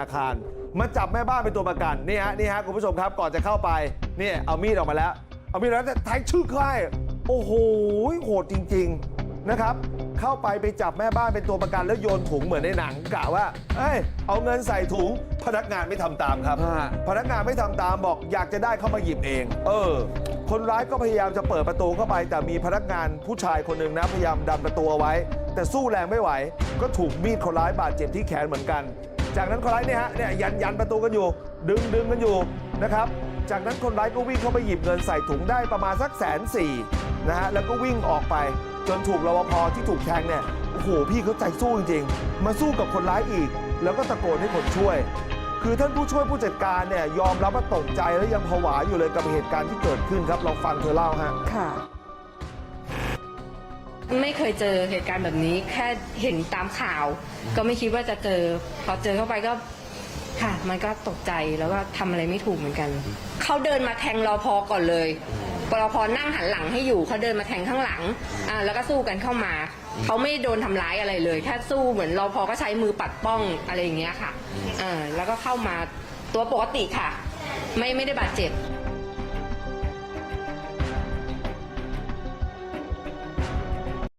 อาคารมาจับแม่บ้านเป็นตัวประกันนี่ฮะนี่ฮะคุณผู้ชมครับก่อนจะเข้าไปนี่เอามีดออกมาแล้ว เอามีดแล้วแต่แทงชึกเข้าให้โอ้โหโหดจริง ๆนะครับ เข้าไปไปจับแม่บ้านเป็นตัวประกันแล้วโยนถุงเหมือนในหนังกะว่าเอ้ยเอาเงินใส่ถุงพนักงานไม่ทำตามครับฮะพนักงานไม่ทำตามบอกอยากจะได้เข้ามาหยิบเอง เออ คนร้ายก็พยายามจะเปิดประตูเข้าไป แต่มีพนักงานผู้ชายคนหนึ่งนะพยายามดันประตูเอาไว้ แต่สู้แรงไม่ไหว ก็ถูกมีดคนร้ายบาดเจ็บที่แขนเหมือนกัน จากนั้นคนร้ายเนี่ยฮะเนี่ยยันยันประตูกันอยู่ ดึงดึงกันอยู่นะครับ จากนั้นคนร้ายก็วิ่งเข้าไปหยิบเงินใส่ถุงได้ประมาณสักแสนสี่นะฮะแล้วก็วิ่งออกไปจนถูกรปภที่ถูกแทงเนี่ยโอ้โหพี่เขาใจสู้จริงๆ มาสู้กับคนร้ายอีก แล้วก็ตะโกนให้คนช่วย คือท่านผู้ช่วยผู้จัดการเนี่ยยอมรับว่าตกใจและยังผวาอยู่เลยกับเหตุการณ์ที่เกิดขึ้นครับลองฟังเธอเล่าฮะค่ะ ไม่เคยเจอเหตุการณ์แบบนี้แค่เห็นตามข่าว ก็ไม่คิดว่าจะเจอ พอเจอเข้าไปก็ค่ะ มันก็ตกใจแล้วก็ทำอะไรไม่ถูกเหมือนกัน เขาเดินมาแทงรอพอก่อนเลยรอพอนั่งหันหลังให้อยู่เขาเดินมาแทงข้างหลังอ่าแล้วก็สู้กันเข้ามา เขาไม่โดนทำร้ายอะไรเลย แค่สู้เหมือนรอพอก็ใช้มือปัดป้องอะไรอย่างเงี้ยค่ะอ่าแล้วก็เข้ามาตัวปกติค่ะ ไม่ไม่ได้บาดเจ็บ